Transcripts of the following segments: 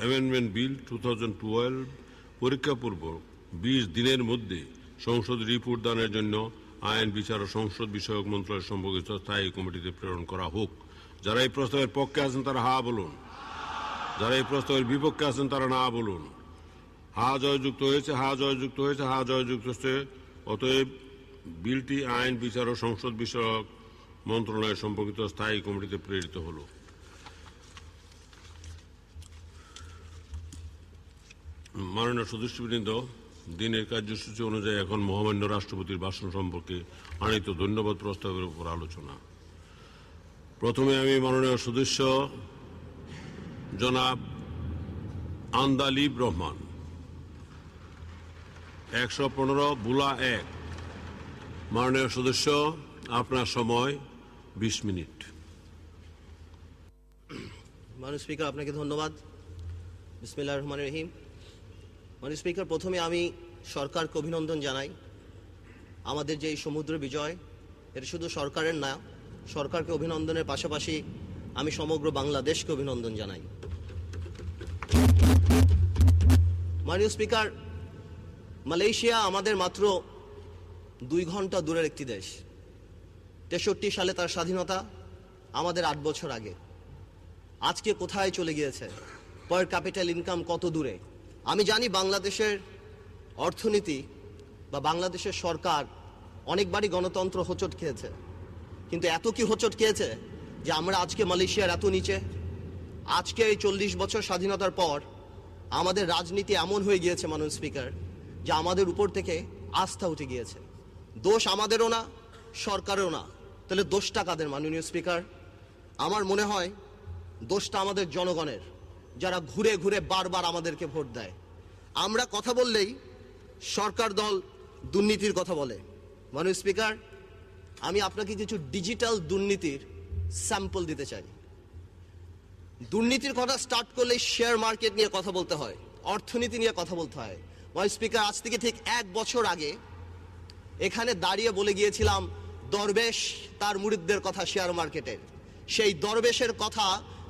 Amendment bill two thousand twelve পরীক্ষাপূর্বক বিশ দিনের মধ্যে সংসদ রিপোর্ট দানের জন্য আইন, বিচার ও সংসদ বিষয়ক মন্ত্রণালয় সম্পর্কিত স্থায়ী কমিটিতে প্রেরণ করা হোক। যারা এই প্রস্তাবের পক্ষে আছেন তারা হা বলুন। যারা এই প্রস্তাবের বিপক্ষে আছেন তারা না বলুন। হা জয়যুক্ত হয়েছে, হা জয়যুক্ত হয়েছে, হা জয়যুক্ত হচ্ছে অতএব বিলটি আইন, বিচার ও সংসদ বিষয়ক মন্ত্রণালয় সম্পর্কিত স্থায়ী কমিটিতে প্রেরিত হলো। মাননীয় সদস্যবৃন্দ, দিনের কার্যসূচি অনুযায়ী এখন মহামান্য রাষ্ট্রপতির ভাষণ সম্পর্কে আনিত ধন্যবাদ প্রস্তাবের উপর আলোচনা। প্রথমে আমি মাননীয় সদস্য, জনাব আন্দালিব রহমান। একশো পনেরো বুলা এক। মাননীয় সদস্য, আপনার সময় বিশ মিনিট। মাননীয় স্পিকার, আপনাকে ধন্যবাদ। বিসমিল্লাহ রহমান রহিম। মাননীয় স্পিকার, প্রথমে আমি সরকারকে অভিনন্দন জানাই। আমাদের যে এই সমুদ্র বিজয়, এটা শুধু সরকারের না, সরকারকে অভিনন্দনের পাশাপাশি আমি সমগ্র বাংলাদেশকে অভিনন্দন জানাই। মাননীয় স্পিকার, মালয়েশিয়া আমাদের মাত্র দুই ঘণ্টা দূরের একটি দেশ। তেষট্টি সালে তার স্বাধীনতা, আমাদের আট বছর আগে। আজকে কোথায় চলে গিয়েছে? পার ক্যাপিটাল ইনকাম কত দূরে? আমি জানি বাংলাদেশের অর্থনীতি বা বাংলাদেশের সরকার অনেকবারই গণতন্ত্র হোঁচট খেয়েছে। কিন্তু এত কি হোঁচট খেয়েছে যে আমরা আজকে মালয়েশিয়ার এত নিচে? আজকে এই চল্লিশ বছর স্বাধীনতার পর আমাদের রাজনীতি এমন হয়ে গিয়েছে মানুষ স্পিকার, যে আমাদের উপর থেকে আস্থা উঠে গিয়েছে। দোষ আমাদেরও না, সরকারেরও না। তাহলে দোষটা কাদের, মাননীয় স্পিকার? আমার মনে হয় দোষটা আমাদের জনগণের। যারা ঘুরে ঘুরে বারবার আমাদেরকে ভোট দেয়। আমরা কথা বললেই সরকার দল দুর্নীতির কথা বলে। মানুষ স্পিকার, আমি আপনাকে কিছু ডিজিটাল দুর্নীতির স্যাম্পল দিতে চাই। দুর্নীতির কথা স্টার্ট করলে শেয়ার মার্কেট নিয়ে কথা বলতে হয়, অর্থনীতি নিয়ে কথা বলতে হয়। মানুষ স্পিকার, আজ থেকে ঠিক এক বছর আগে এখানে দাঁড়িয়ে বলে গিয়েছিলাম, দরবেশ তার মুরিদদের কথা শেয়ার মার্কেটের সেই দরবেশের কথা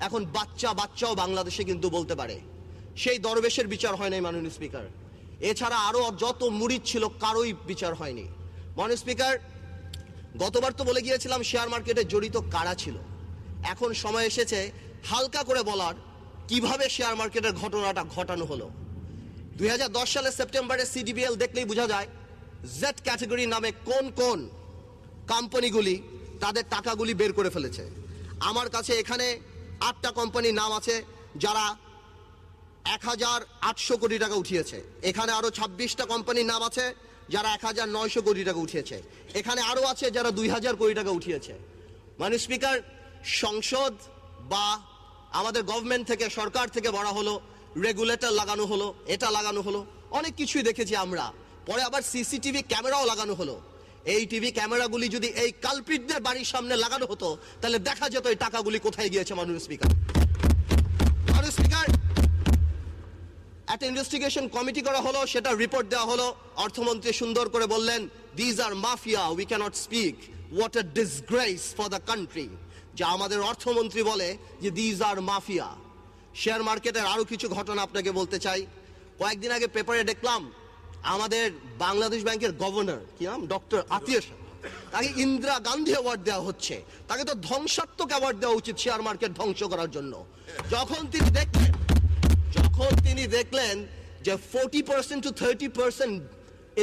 এখন বাচ্চা বাচ্চাও বাংলাদেশে কিন্তু বলতে পারে। সেই দরবেশের বিচার হয় নাই মাননীয় স্পিকার। এছাড়া আরও যত মুরিদ ছিল, কারোই বিচার হয়নি। মাননীয় স্পিকার, গতবার তো বলে গিয়েছিলাম, শেয়ার মার্কেটে জড়িত কারা ছিল? এখন সময় এসেছে হালকা করে বলার কীভাবে শেয়ার মার্কেটের ঘটনাটা ঘটানো হলো। দু হাজার দশ সালের সেপ্টেম্বরে সিডিবিএল দেখলেই বোঝা যায় জেড ক্যাটাগরি নামে কোন কোন কোম্পানিগুলি তাদের টাকাগুলি বের করে ফেলেছে। আমার কাছে এখানে আটটা কোম্পানির নাম আছে যারা এক হাজার আটশো কোটি টাকা উঠিয়েছে। এখানে আরও ছাব্বিশটা কোম্পানির নাম আছে যারা এক হাজার নয়শো কোটি টাকা উঠিয়েছে। এখানে আরও আছে যারা দুই হাজার কোটি টাকা উঠিয়েছে। মানে স্পিকার, সংসদ বা আমাদের গভর্নমেন্ট থেকে, সরকার থেকে বলা হলো, রেগুলেটর লাগানো হলো, এটা লাগানো হলো, অনেক কিছুই দেখেছি আমরা। পরে আবার সিসিটিভি ক্যামেরাও লাগানো হলো। এই টিভি ক্যামেরাগুলি যদি এই কালপিটদের বাড়ির সামনে লাগানো হতো, তাহলে দেখা যেত এই টাকাগুলি কোথায় গিয়েছে মাননীয় স্পিকার। মাননীয় স্পিকার, একটা ইনভেস্টিগেশন কমিটি করা হলো সেটা রিপোর্ট দেওয়া হলো। অর্থমন্ত্রী সুন্দর করে বললেন these are mafia we can't speak what a disgrace for the country যে আমাদের অর্থমন্ত্রী বলে যে দিজ আর মাফিয়া শেয়ার মার্কেটের আরও কিছু ঘটনা আপনাকে বলতে চাই। কয়েকদিন আগে পেপারে দেখলাম আমাদের বাংলাদেশ ব্যাংকের গভর্নর, কি নাম? ডক্টর আতিয়াস তাকে ইন্দিরা গান্ধী অ্যাওয়ার্ড দেওয়া হচ্ছে। তাকে তো ধ্বংসাত্মক অ্যাওয়ার্ড দেওয়া উচিত শেয়ার মার্কেট ধ্বংস করার জন্য। যখন তিনি দেখলেন যখন তিনি দেখলেন যে forty percent to thirty percent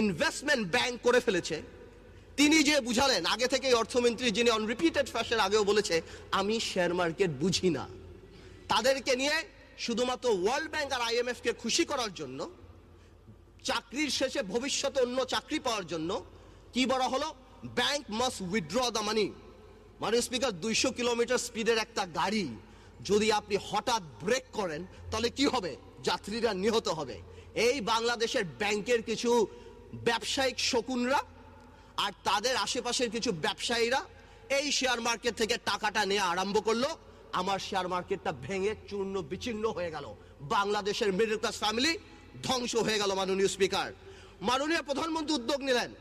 investment bank করে ফেলেছে, তিনি যে বুঝালেন, আগে থেকে অর্থমন্ত্রী যিনি অন রিপিটেড ফ্যাশন আগেও বলেছে, আমি শেয়ার মার্কেট বুঝি না। তাদেরকে নিয়ে শুধুমাত্র ওয়ার্ল্ড ব্যাংক আর আইএমএফ কে খুশি করার জন্য চাকরির শেষে ভবিষ্যতে অন্য চাকরি পাওয়ার জন্য কি বলা হলো? Bank must withdraw the money মানে স্পিকার দুইশো কিলোমিটার স্পিডের একটা গাড়ি যদি আপনি হঠাৎ ব্রেক করেন, তাহলে কি হবে? যাত্রীরা নিহত হবে। এই বাংলাদেশের ব্যাংকের কিছু ব্যবসায়িক শকুনরা আর তাদের আশেপাশের কিছু ব্যবসায়ীরা এই শেয়ার মার্কেট থেকে টাকাটা নেওয়া আরম্ভ করল। আমার শেয়ার মার্কেটটা ভেঙে চূর্ণ বিচ্ছিন্ন হয়ে গেল। বাংলাদেশের মিডল ক্লাস ফ্যামিলি ধ্বংস হয়ে গেল মাননীয় স্পিকার। মাননীয় প্রধানমন্ত্রী উদ্যোগ নিলেন।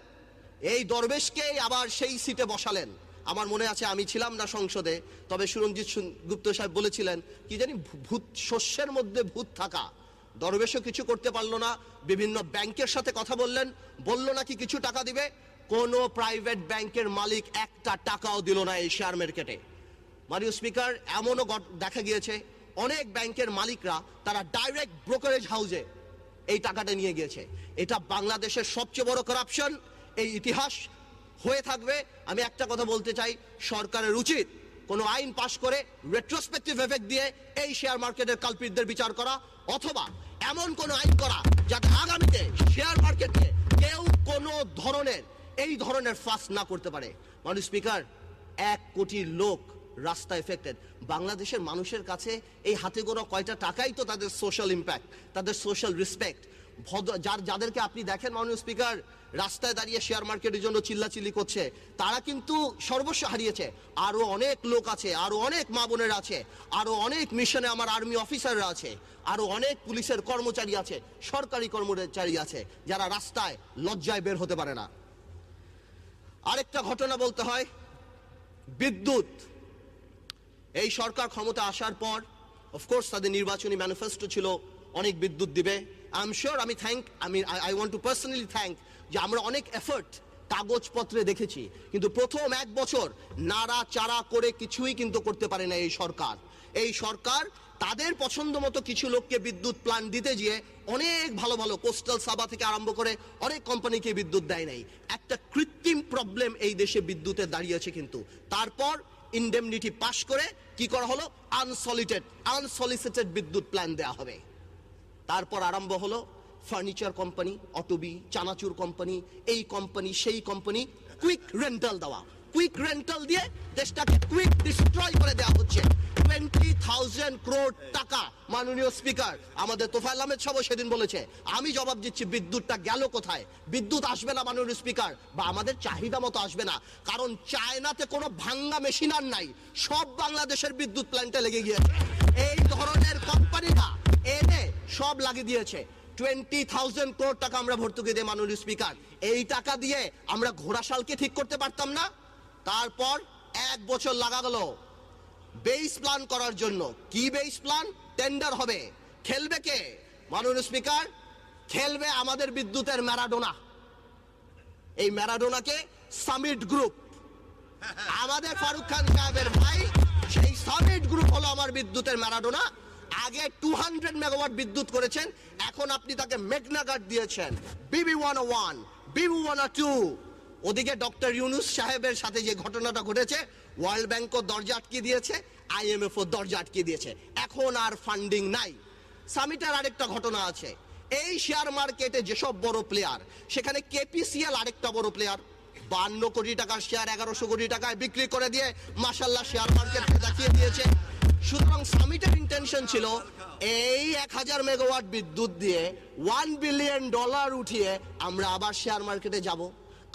এই দরবেশকে আবার সেই সিটে বসালেন। আমার মনে আছে আমি ছিলাম না সংসদে, তবে সুরঞ্জিত সুন- গুপ্ত সাহেব বলেছিলেন, কি জানি ভূত শস্যের মধ্যে ভূত থাকা। দরবেশও কিছু করতে পারল না, বিভিন্ন ব্যাংকের সাথে কথা বললেন, বলল নাকি কিছু টাকা দিবে। কোনো প্রাইভেট ব্যাংকের মালিক একটা টাকাও দিল না এই শেয়ার মার্কেটে। মাননীয় স্পিকার, এমনও দেখা গিয়েছে, অনেক ব্যাংকের মালিকরা তারা ডাইরেক্ট ব্রোকারেজ হাউসে এই টাকাটা নিয়ে গিয়েছে। এটা বাংলাদেশের সবচেয়ে বড় করাপশন এই ইতিহাস হয়ে থাকবে। আমি একটা কথা বলতে চাই, সরকারের উচিত কোনো আইন পাশ করে রেট্রোস্পেক্টিভ এফেক্ট দিয়ে এই শেয়ার মার্কেটের কালপিটদের বিচার করা, অথবা এমন কোন আইন করা যাতে আগামীতে শেয়ার মার্কেটে কেউ কোনো ধরনের, এই ধরনের ফাঁস না করতে পারে। মানুষ স্পিকার এক কোটি লোক রাস্তা এফেক্টেড বাংলাদেশের মানুষের কাছে এই হাতে গোনা কয়টা টাকাই তো তাদের সোশ্যাল ইম্প্যাক্ট তাদের সোশ্যাল রেসপেক্ট ভদ্র, যার, যাদেরকে আপনি দেখেন মাননীয় স্পিকার রাস্তায় দাঁড়িয়ে শেয়ার মার্কেটের জন্য চিল্লাচিল্লি করছে, তারা কিন্তু সর্বস্ব হারিয়েছে। আরও অনেক লোক আছে আরও অনেক মা বোনের আছে আরও অনেক মিশনে আমার আর্মি অফিসাররা আছে আরও অনেক পুলিশের কর্মচারী আছে, সরকারি কর্মচারী আছে, যারা রাস্তায় লজ্জায় বের হতে পারে না। আরেকটা ঘটনা বলতে হয়, বিদ্যুৎ। এই সরকার ক্ষমতা আসার পর অফকোর্স তাদের নির্বাচনী ম্যানিফেস্টো ছিল, অনেক বিদ্যুৎ দিবে। আই এম শিওর আমি থ্যাংক আমি I want to personally thank যে আমরা অনেক এফর্ট কাগজপত্রে দেখেছি, কিন্তু প্রথম এক বছর নাড়া চাড়া করে কিছুই কিন্তু করতে পারে না এই সরকার। এই সরকার তাদের পছন্দ মতো কিছু লোককে বিদ্যুৎ প্ল্যান দিতে গিয়ে অনেক ভালো ভালো কোস্টাল সাবা থেকে আরম্ভ করে অনেক কোম্পানিকে বিদ্যুৎ দেয় নাই। একটা কৃত্রিম প্রবলেম এই দেশে বিদ্যুতের দাঁড়িয়েছে কিন্তু। তারপর ইন্ডেমনিটি পাশ করে কি করা হলো? আনসলিটেড আনসলিসিটেড বিদ্যুৎ প্ল্যান দেওয়া হবে। তারপর আরম্ভ হলো ফার্নিচার কোম্পানি অটোবি চানাচুর কোম্পানি এই কোম্পানি সেই কোম্পানি কুইক রেন্টাল দেওয়া। কুইক রেন্টাল দিয়ে দেশটাকে কুইক ডিস্ট্রয় করে দেওয়া হচ্ছে। মাননীয় স্পিকার, আমাদের তোফায়েল আহমেদ সব সেদিন বলেছে, আমি জবাব দিচ্ছি বিদ্যুৎটা গেল কোথায়? বিদ্যুৎ আসবে না মাননীয় স্পিকার, বা আমাদের চাহিদা মতো আসবে না, কারণ চায়নাতে কোনো ভাঙ্গা মেশিন আর নাই, সব বাংলাদেশের বিদ্যুৎ প্ল্যান্টে লেগে গিয়েছে। এই ধরনের কোম্পানিরা এনে সব লাগিয়ে দিয়েছে। টোয়েন্টি থাউজেন্ড ক্রোড টাকা আমরা ভর্তুকি দিয়ে মাননীয় স্পিকার, এই টাকা দিয়ে আমরা ঘোড়াশালকে ঠিক করতে পারতাম না। তারপর এক বছর লাগা গেল। বেস প্ল্যান করার জন্য। কি বেস প্ল্যান টেন্ডার হবে। খেলবে কে? মাননীয় স্পিকার খেলবে আমাদের বিদ্যুতের ম্যারাডোনা। এই ম্যারাডোনাকে সামিট গ্রুপ আমাদের ফারুক খান সাহেবের ভাই, সেই সামিট গ্রুপ হলো আমার বিদ্যুতের ম্যারাডোনা। আগে টু হান্ড্রেড মেগাওয়াট বিদ্যুৎ করেছেন, এখন আপনি তাকে মেঘনাঘাট দিয়েছেন। বিবি ওয়ান ওয়ান বিবি ওয়ান টু ওদিকে ডক্টর ইউনুস সাহেবের সাথে যে ঘটনাটা ঘটেছে ওয়ার্ল্ড ব্যাংকও দরজা আটকে দিয়েছে আইএমএফ দরজা আটকে দিয়েছে। এখন আর ফান্ডিং নাই। সামিটার আরেকটা ঘটনা আছে। এই শেয়ার মার্কেটে যেসব বড় প্লেয়ার, সেখানে কেপিসিএল আরেকটা বড় প্লেয়ার। বান্ন কোটি টাকার শেয়ার, এগারোশো কোটি টাকায় বিক্রি করে দিয়ে মাসাল্লাহ শেয়ার মার্কেট দেখিয়ে দিয়েছে। সুতরাং সামিটের ইন্টেনশন ছিল এই এক হাজার মেগাওয়াট বিদ্যুৎ দিয়ে ওয়ান বিলিয়ন ডলার উঠিয়ে আমরা আবার শেয়ার মার্কেটে যাব।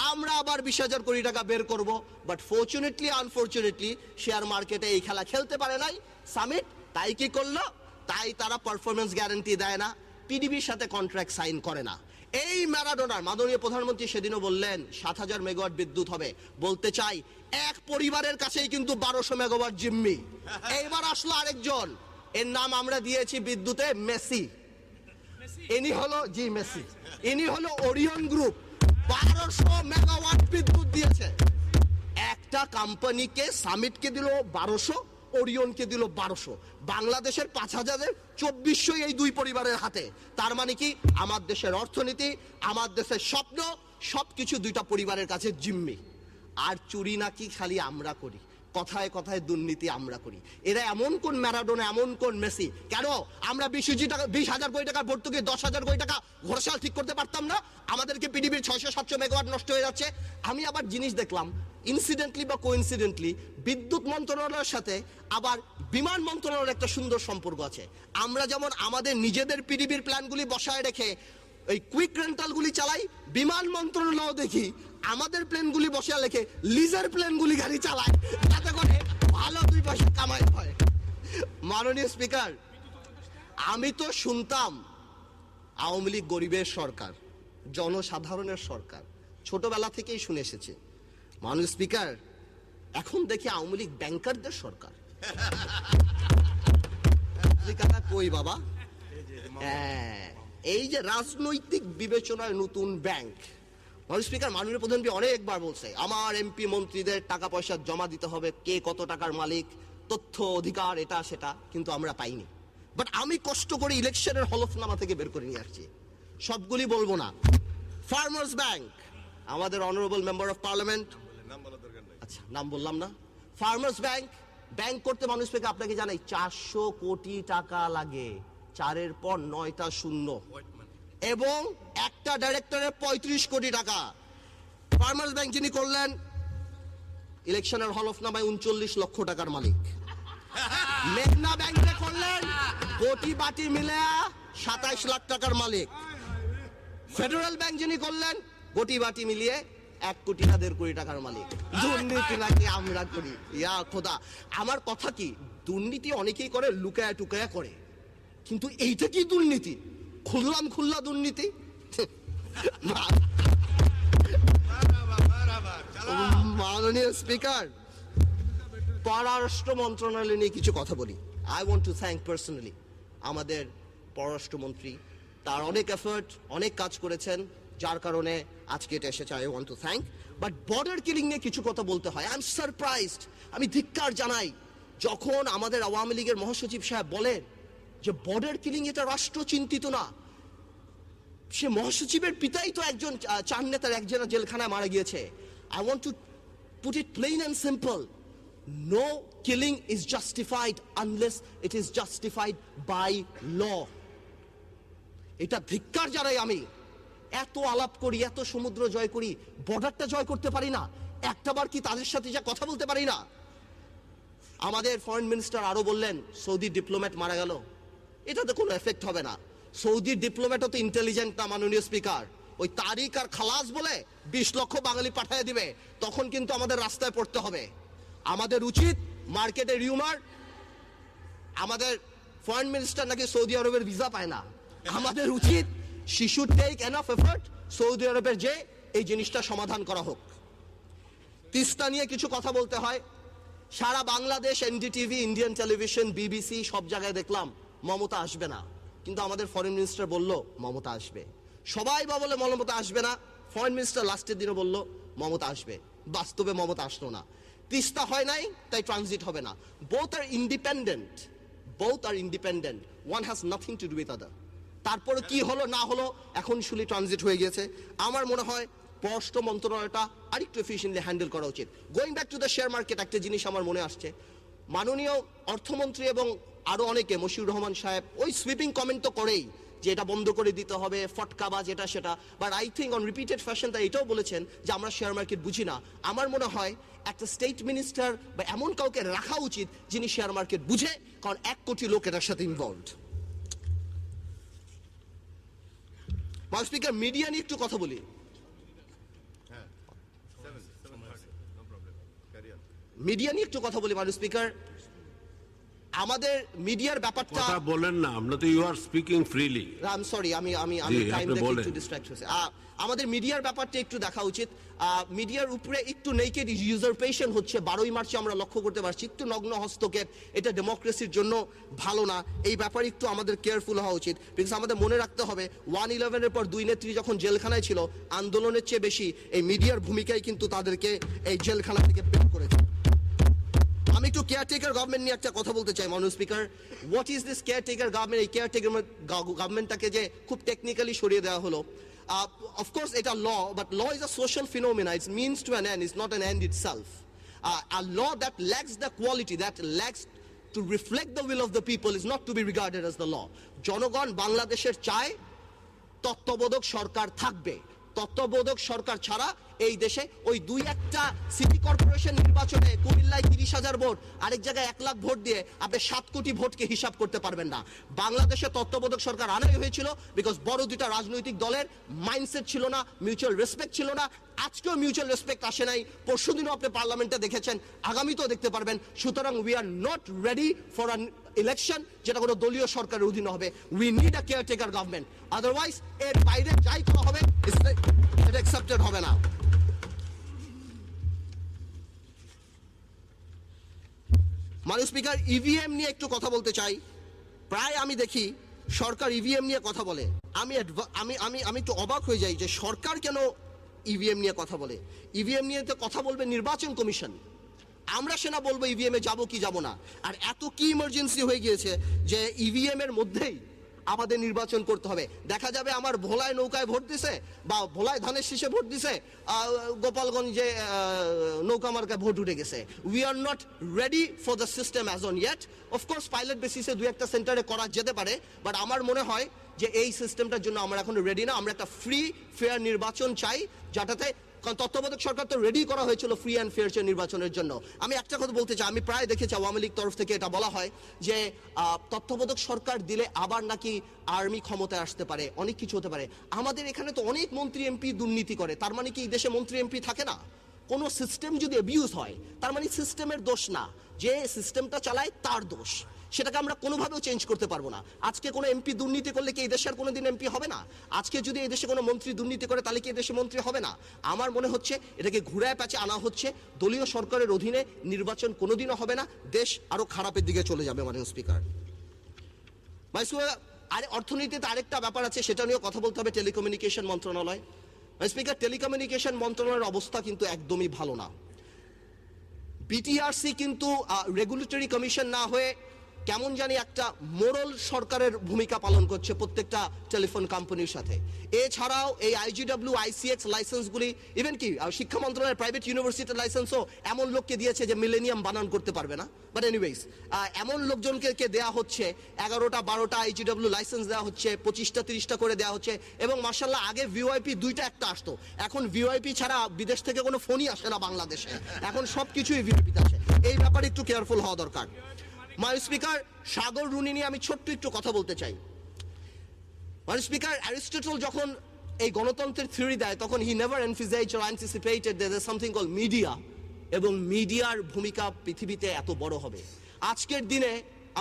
আমরা আবার বিশ হাজার কোটি টাকা বের করব বাট ফর্চুনেটলি আনফর্চুনেটলি শেয়ার মার্কেটে এই খেলা খেলতে পারে নাই। সামিট তাই কি করল? তাই তারা পারফরমেন্স গ্যারান্টি দেয় না পিডিবির সাথে কন্ট্রাক্ট সাইন করে না। এই ম্যারাডোনার মাননীয় প্রধানমন্ত্রী সেদিনও বললেন সাত হাজার মেগাওয়াট বিদ্যুৎ হবে। বলতে চাই এক পরিবারের কাছেই কিন্তু বারোশো মেগাওয়াট জিম্মি। এইবার আসলো আরেকজন। এর নাম আমরা দিয়েছি বিদ্যুতে মেসি। ইনি হলো জি মেসি। ইনি হলো ওরিয়ন গ্রুপ বারোশো মেগাওয়াট বিদ্যুৎ দিয়েছে। একটা কোম্পানিকে সামিটকে দিল বারোশো ওরিয়নকে দিল বারোশো। বাংলাদেশের পাঁচ হাজারের চব্বিশশো এই দুই পরিবারের হাতে। তার মানে কি? আমার দেশের অর্থনীতি, আমার দেশের স্বপ্ন, সবকিছু দুইটা পরিবারের কাছে জিম্মি। আর চুরি নাকি খালি আমরা করি। কথায় কথায় দুর্নীতি আমরা করি। এরা এমন কোন ম্যারাডোনা, এমন কোন মেসি। কেন? আমরা বিশ টাকা, বিশ হাজার কোটি টাকা ভর্তুকি, দশ হাজার কোটি টাকা ঘোষাল ঠিক করতে পারতাম না। আমাদেরকে পৃথিবীর ছয়শো সাতশো মেগাওয়াট নষ্ট হয়ে যাচ্ছে। আমি আবার জিনিস দেখলাম ইনসিডেন্টলি বা কোইন্সিডেন্টলি বিদ্যুৎ মন্ত্রণালয়ের সাথে আবার বিমান মন্ত্রণালয়ের একটা সুন্দর সম্পর্ক আছে। আমরা যেমন আমাদের নিজেদের পৃথিবীর প্ল্যানগুলি বসায় রেখে এই কুইক রেন্টালগুলি চালাই, বিমান মন্ত্রণালয় দেখি আমাদের প্লেনগুলি বসে লেখে লিজার প্লেনগুলি গাড়ি চালায় যাতে করে ভালো দুই পয়সা কামাই হয়। মাননীয় স্পিকার আমি তো শুনতাম আওয়ামী লীগ গরিবের সরকার জনসাধারণের সরকার ছোটবেলা থেকেই শুনে এসেছে। মাননীয় স্পিকার এখন দেখি আওয়ামী লীগ ব্যাংকারদের সরকার। কই বাবা? হ্যাঁ, এই যে রাজনৈতিক বিবেচনায় নতুন ব্যাংক মানুষ স্পিকার মাননীয় প্রধানমন্ত্রী অনেকবার বলছে, আমার এমপি মন্ত্রীদের টাকা পয়সা জমা দিতে হবে, কে কত টাকার মালিক, তথ্য অধিকার এটা সেটা কিন্তু আমরা পাইনি। বাট আমি কষ্ট করে ইলেকশনের হলফনামা থেকে বের করে নিয়ে আসছি। সবগুলি বলব না। ফার্মার্স ব্যাংক আমাদের অনারেবল মেম্বার অফ পার্লামেন্ট আচ্ছা নাম বললাম না। ফার্মার্স ব্যাংক ব্যাংক করতে মানুষ থেকে আপনাকে জানাই, চারশো কোটি টাকা লাগে। চারের পর নয়টা শূন্য। এবং একটা ডাইরেক্টরের পঁয়ত্রিশ কোটি টাকা। ফার্মার্স ব্যাংক যিনি করলেন ইলেকশনের হলফনামায় উনচল্লিশ লক্ষ টাকার মালিক। মেঘনা ব্যাংকে করলেন, কোটি বাটি মিলে সাতাইশ লাখ টাকার মালিক। ফেডারেল ব্যাংক যিনি করলেন, কোটি বাটি মিলিয়ে এক কোটি না দেড় কোটি টাকার মালিক। দুর্নীতি নাকি আমরা করি? ইয়া খোদা। আমার কথা কি, দুর্নীতি অনেকেই করে, লুকায়া টুকায়া করে। কিন্তু এইটা কি দুর্নীতি? খুললাম খুল্লা দুর্নীতি। মাননীয় স্পিকার, পররাষ্ট্র মন্ত্রণালয় নিয়ে কিছু কথা বলি। I want to thank personally আমাদের পররাষ্ট্রমন্ত্রী। তার অনেক এফার্ট অনেক কাজ করেছেন, যার কারণে আজকে এটা এসেছে I want to thank but border killing নিয়ে কিছু কথা বলতে হয়। আই এম সারপ্রাইজড আমি ধিক্কার জানাই। যখন আমাদের আওয়ামী লীগের মহাসচিব সাহেব বলেন যে বর্ডার কিলিং এটা রাষ্ট্র চিন্তিত না। সে মহাসচিবের পিতাই তো একজন চার নেতার একজন জেলখানায় মারা গিয়েছে। I want to put it plain and simple no killing is justified unless it is justified by law এটা ধিক্কার জানাই আমি। এত আলাপ করি, এত সমুদ্র জয় করি বর্ডারটা জয় করতে পারি না। একটাবার কি তাদের সাথে যা কথা বলতে পারি না? আমাদের ফরেন মিনিস্টার আরও বললেন, সৌদি ডিপ্লোম্যাট মারা গেল। এটাতে কোনো এফেক্ট হবে না। সৌদি ডিপ্লোম্যাটও তো ইন্টেলিজেন্ট না, মাননীয় স্পিকার ওই তারিখ আর খালাস বলে বিশ লক্ষ বাঙালি পাঠিয়ে দিবে। তখন কিন্তু আমাদের রাস্তায় পড়তে হবে। আমাদের উচিত মার্কেটে রিউমার আমাদের ফরেন মিনিস্টার নাকি সৌদি আরবের ভিসা পায় না। আমাদের উচিত শিশু টেক এনাফ এফার্ট সৌদি আরবের যে এই জিনিসটা সমাধান করা হোক। তিস্তা নিয়ে কিছু কথা বলতে হয়। সারা Bangladesh NDTV, Indian television, BBC সব জায়গায় দেখলাম। মমতা আসবে না। কিন্তু আমাদের ফরেন মিনিস্টার বলল, মমতা আসবে। সবাই বা বলে মমতা আসবে না ফরেন মিনিস্টার লাস্টের দিনে বলল, মমতা আসবে। বাস্তবে মমতা আসলো না। তিস্তা হয় নাই, তাই ট্রানজিট হবে না। Both are independent both are independent one has nothing to do with other তারপরে কি হলো, না হলো, এখন শুলি ট্রানজিট হয়ে গিয়েছে আমার মনে হয়, পররাষ্ট্র মন্ত্রণালয়টা আরেকটু এফিসিয়েন্টলি হ্যান্ডেল করা উচিত। Going back to the share market একটা জিনিস আমার মনে আসছে। মাননীয় অর্থমন্ত্রী এবং আরও অনেকে মশিউর রহমান সাহেব ওই সুইপিং কমেন্ট তো করেই যে এটা বন্ধ করে দিতে হবে ফটকা বা যেটা সেটা। But I think on repeated fashion তা এটাও বলেছেন যে আমরা শেয়ার মার্কেট বুঝি না। আমার মনে হয় একটা স্টেট মিনিস্টার বা এমন কাউকে রাখা উচিত যিনি শেয়ার মার্কেট বুঝে কারণ এক কোটি লোক এটার সাথে ইনভলভড মাউস স্পিকার মিডিয়া নিয়ে একটু কথা বলি। মিডিয়া নিয়ে একটু কথা বলি মানুষ স্পিকার আমাদের মিডিয়ার ব্যাপারটা কথা বলেন না আমরা তো you are speaking freely um sorry আমি আমি আমি জি, টাইম দেখে একটু ডিস্ট্রাক্ট হয়েছে। আমাদের মিডিয়ার ব্যাপারটা একটু দেখা উচিত। মিডিয়ার উপরে একটু নেকেড ইউজারপেশন হচ্ছে। বারোই মার্চে আমরা লক্ষ্য করতে পারছি একটু নগ্ন হস্তক্ষেপ এটা ডেমোক্রেসির জন্য ভালো না। এই ব্যাপারে একটু আমাদের কেয়ারফুল হওয়া উচিত। বিকজ আমাদের মনে রাখতে হবে ওয়ান ইলেভেনের পর দুই নেত্রী যখন জেলখানায় ছিল আন্দোলনের চেয়ে বেশি এই মিডিয়ার ভূমিকায় কিন্তু তাদেরকে এই জেলখানা থেকে বের করেছে। আমি একটু কেয়ারটেকার গভর্নমেন্ট নিয়ে একটা কথা বলতে চাই মানুষ speaker what is this caretaker government এই কেয়ারটেকার গভর্নমেন্টটাকে যে খুব টেকনিক্যালি সরিয়ে দেওয়া হলো অফকোর্স এটা law but law is a social phenomena it's means to an end is not an end itself a law that lacks the quality, that lacks to reflect the will of the people is not to be regarded as the law. জনগণ বাংলাদেশের চায় তত্ত্বাবধায়ক সরকার থাকবে। তত্ত্বাবধায়ক সরকার ছাড়া এই দেশে ওই দুই একটা সিটি কর্পোরেশন নির্বাচনে কুমিল্লায় তিরিশ হাজার ভোট, আরেক জায়গায় এক লাখ ভোট দিয়ে আপনি সাত কোটি ভোটকে হিসাব করতে পারবেন না। বাংলাদেশে তত্ত্ববোধক সরকার আনাই হয়েছিল বিকজ বড় দুইটা রাজনৈতিক দলের মাইন্ডসেট ছিল না মিউচুয়াল রেসপেক্ট ছিল না। আজকেও মিউচুয়াল রেসপেক্ট আসে নাই। পরশু দিনও আপনি পার্লামেন্টে দেখেছেন, আগামীতেও দেখতে পারবেন। সুতরাং we are not ready for an election যেটা কোনো দলীয় সরকারের অধীনে হবে। We need a caretaker government otherwise এর বাইরে যাই করা হবে এটা অ্যাকসেপ্টেড হবে না। মানুষ স্পিকার ইভিএম নিয়ে একটু কথা বলতে চাই। প্রায় আমি দেখি সরকার ইভিএম নিয়ে কথা বলে। আমি আমি আমি আমি একটু অবাক হয়ে যাই যে সরকার কেন ইভিএম নিয়ে কথা বলে? ইভিএম নিয়ে তো কথা বলবে নির্বাচন কমিশন। আমরা সেনা বলব ইভিএম এ যাব কি যাব না। আর এত কি ইমার্জেন্সি হয়ে গিয়েছে যে ইভিএম এর মধ্যেই আমাদের নির্বাচন করতে হবে। দেখা যাবে আমার ভোলায় নৌকায় ভোট দিছে বা ভোলায় ধানের শীষে ভোট দিছে গোপালগঞ্জে নৌকা মার্কায় ভোট উঠে গেছে। We are not ready for the system as on yet of course pilot বেসিসে দু একটা সেন্টারে করা যেতে পারে বাট আমার মনে হয় যে এই সিস্টেমটার জন্য আমরা এখন রেডি না। আমরা একটা ফ্রি ফেয়ার নির্বাচন চাই, যেটাতে কারণ তত্ত্বাবধায়ক সরকার তো রেডি করা হয়েছিল ফ্রি অ্যান্ড ফেয়ার চেয়ার নির্বাচনের জন্য। আমি একটা কথা বলতে চাই, আমি প্রায় দেখেছি আওয়ামী লীগ তরফ থেকে এটা বলা হয় যে তত্ত্বাবধায়ক সরকার দিলে আবার নাকি আর্মি ক্ষমতায় আসতে পারে, অনেক কিছু হতে পারে। আমাদের এখানে তো অনেক মন্ত্রী এমপি দুর্নীতি করে, তার মানে কি দেশে মন্ত্রী এমপি থাকে না? কোনো সিস্টেম যদি অ্যাবিউজ হয়, তার মানে সিস্টেমের দোষ না। যে সিস্টেমটা চালায়, তার দোষ। সেটাকে আমরা কোনোভাবেও চেঞ্জ করতে পারব না। আজকে কোনো এমপি দুর্নীতি করলে কি এই দেশের কোনো দিন এমপি হবে না? আজকে যদি এই দেশে কোনো মন্ত্রী দুর্নীতি করে, তাহলে কি দেশে মন্ত্রী হবে না? আমার মনে হচ্ছে, এটাকে ঘুরায় প্যাচে আনা হচ্ছে। দলীয় সরকারের অধীনে নির্বাচন কোনোদিনও হবে না। দেশ আরও খারাপের দিকে চলে যাবে, মাননীয় স্পিকার। ভাইসুয়া আর অর্থনীতিতে আরেকটা ব্যাপার আছে, সেটা নিয়েও কথা বলতে হবে টেলিকমিউনিকেশন মন্ত্রণালয়। স্পিকার টেলিকমিউনিকেশন মন্ত্রণালয়ের অবস্থা কিন্তু একদমই ভালো না। বিটিআরসি কিন্তু রেগুলেটরি কমিশন না হয়ে কেমন জানি একটা মোরল সরকারের ভূমিকা পালন করছে প্রত্যেকটা টেলিফোন কোম্পানির সাথে। এছাড়াও এই আইজিডব্লিউ আইসিএক্স লাইসেন্সগুলি ইভেন কি শিক্ষা মন্ত্রণালয়ের প্রাইভেট ইউনিভার্সিটির লাইসেন্সও এমন লোককে দিয়েছে যে মিলেনিয়াম বানান করতে পারবে না। বাট এনিওয়েজ এমন লোকজনকে কে দেয়া হচ্ছে, এগারোটা, বারোটা আইজিডব্লিউ লাইসেন্স দেওয়া হচ্ছে, পঁচিশটা, তিরিশটা করে দেওয়া হচ্ছে, এবং মার্শাল্লাহ আগে ভিওআইপি দুইটা, একটা আসতো। এখন ভিওআইপি ছাড়া বিদেশ থেকে কোনো ফোনই আসে না বাংলাদেশে। এখন সব কিছুই ভিওআইপিতে আসে। এই ব্যাপারে একটু কেয়ারফুল হওয়া দরকার। মাই স্পিকার, সাগর রুনি নিয়ে আমি ছোট্ট একটু কথা বলতে চাই। মাই স্পিকার, অ্যারিস্টটল যখন এই গণতন্ত্রের থিওরি দেয়, তখন he never emphasize or anticipated there something call media এবং মিডিয়ার ভূমিকা পৃথিবীতে এত বড় হবে। আজকের দিনে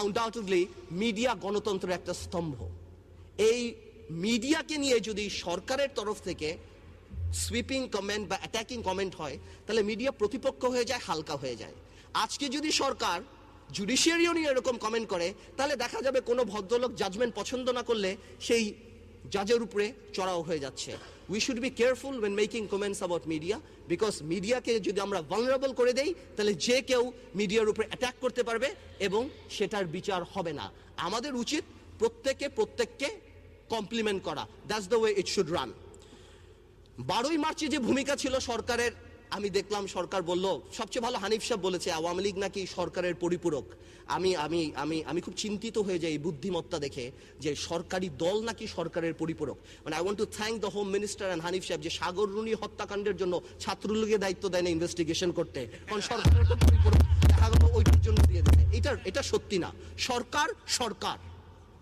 আউনডাউটেডলি মিডিয়া গণতন্ত্রের একটা স্তম্ভ। এই মিডিয়াকে নিয়ে যদি সরকারের তরফ থেকে সুইপিং কমেন্ট বা অ্যাটাকিং কমেন্ট হয়, তাহলে মিডিয়া প্রতিপক্ষ হয়ে যায়, হালকা হয়ে যায়। আজকে যদি সরকার জুডিশিয়ারিও নিয়ে এরকম কমেন্ট করে, তাহলে দেখা যাবে কোনো ভদ্রলোক জাজমেন্ট পছন্দ না করলে সেই জাজের উপরে চড়াও হয়ে যাচ্ছে। We should be careful when making comments about media because মিডিয়াকে যদি আমরা ভালনারেবল করে দেই, তাহলে যে কেউ মিডিয়ার উপরে অ্যাটাক করতে পারবে এবং সেটার বিচার হবে না। আমাদের উচিত প্রত্যেকে প্রত্যেককে কমপ্লিমেন্ট করা। That's the way it should run বারোই মার্চে যে ভূমিকা ছিল সরকারের আমি দেখলাম সরকার বলল, সবচেয়ে ভালো হানিফ সাহেব বলেছে, আওয়ামী লীগ নাকি সরকারের পরিপূরক। আমি আমি আমি আমি খুব চিন্তিত হয়ে যাই বুদ্ধিমত্তা দেখে যে সরকারি দল নাকি সরকারের পরিপূরক। মানে I want to thank the home minister and Hanif সাহেব যে সাগর রুনি হত্যাকাণ্ডের জন্য ছাত্রলীগের দায়িত্ব দেয় না ইনভেস্টিগেশন করতে। কারণ সরকারের তো পরিপূরক, দেখা গেল ওইটার জন্য দিয়ে দেয় এটা এটা সত্যি না। সরকার সরকার।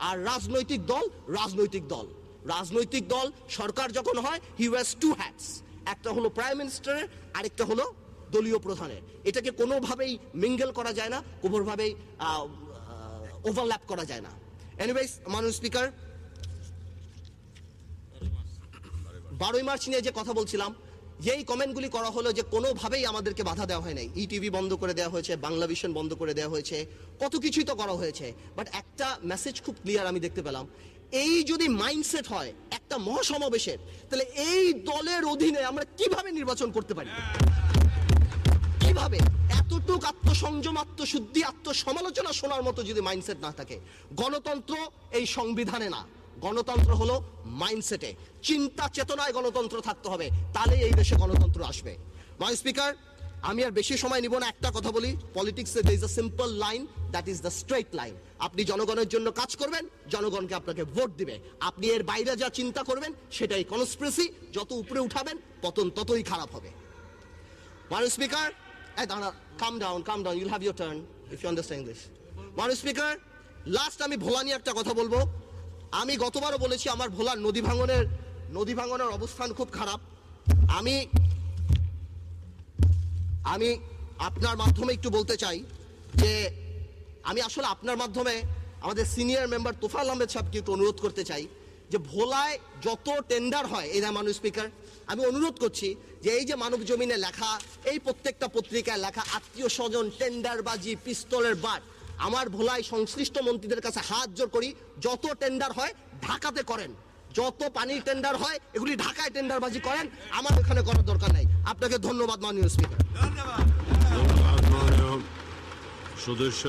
আর রাজনৈতিক দল রাজনৈতিক দল। রাজনৈতিক দল, সরকার যখন হয় হি ওয়াজ টু হ্যাটস একটা হলো প্রাইম মিনিস্টারের আরেকটা হলো দলীয় প্রধানের। এটাকে কোনোভাবেই মিঙ্গেল করা যায় না, কোনোভাবেই ওভারল্যাপ করা যায় না। এনিওয়েজ মানুষ স্পিকার বারোই মার্চ নিয়ে যে কথা বলছিলাম যেই কমেন্টগুলি করা হলো যে কোনোভাবেই আমাদেরকে বাধা দেওয়া হয় নাই। ইটিভি বন্ধ করে দেওয়া হয়েছে, বাংলা ভিশন বন্ধ করে দেওয়া হয়েছে, কত কিছুই তো করা হয়েছে। বাট একটা মেসেজ খুব ক্লিয়ার আমি দেখতে পেলাম এই যদি মাইন্ডসেট হয় একটা মহাসমাবেশের, তাহলে এই দলের অধীনে আমরা কীভাবে নির্বাচন করতে পারি? কীভাবে? এতটুক আত্মসংযম, আত্মশুদ্ধি, আত্মসমালোচনা শোনার মতো যদি মাইন্ডসেট না থাকে, গণতন্ত্র এই সংবিধানে না। গণতন্ত্র হলো মাইন্ডসেটে চিন্তা চেতনায় গণতন্ত্র থাকতে হবে তাহলে এই দেশে গণতন্ত্র আসবে। মাই স্পিকার আমি আর বেশি সময় নিব না একটা কথা বলি। পলিটিক্সে there is a simple line that is the straight line আপনি জনগণের জন্য কাজ করবেন জনগণকে আপনাকে ভোট দিবে। আপনি এর বাইরে যা চিন্তা করবেন সেটাই কনস্পিরেসি যত উপরে উঠাবেন পতন ততই খারাপ হবে। Madam speaker calm down, calm down. You'll have your turn if you understand English. Madam Speaker, last আমি ভোলা নিয়ে একটা কথা বলব। আমি গতবারও বলেছি আমার ভোলার নদী ভাঙনের নদী ভাঙনের অবস্থান খুব খারাপ। আমি আমি আপনার মাধ্যমে একটু বলতে চাই যে আমি আসলে আপনার মাধ্যমে আমাদের সিনিয়র মেম্বার তোফাল আহমেদ সাহেবকে একটু অনুরোধ করতে চাই যে ভোলায় যত টেন্ডার হয়, এই মানব স্পিকার আমি অনুরোধ করছি যে এই যে মানব জমিনে লেখা, এই প্রত্যেকটা পত্রিকায় লেখা আত্মীয় স্বজন টেন্ডারবাজি পিস্তলের বাট, আমার ভোলায় সংশ্লিষ্ট মন্ত্রীদের কাছে হাত জোর করি, যত টেন্ডার হয়, ঢাকাতে করেন। যত পানির টেন্ডার হয়, এগুলি ঢাকায় টেন্ডারবাজি করেন, আমার এখানে করার দরকার নাই। আপনাকে ধন্যবাদ, মাননীয় স্পিকার ধন্যবাদ। সদস্য।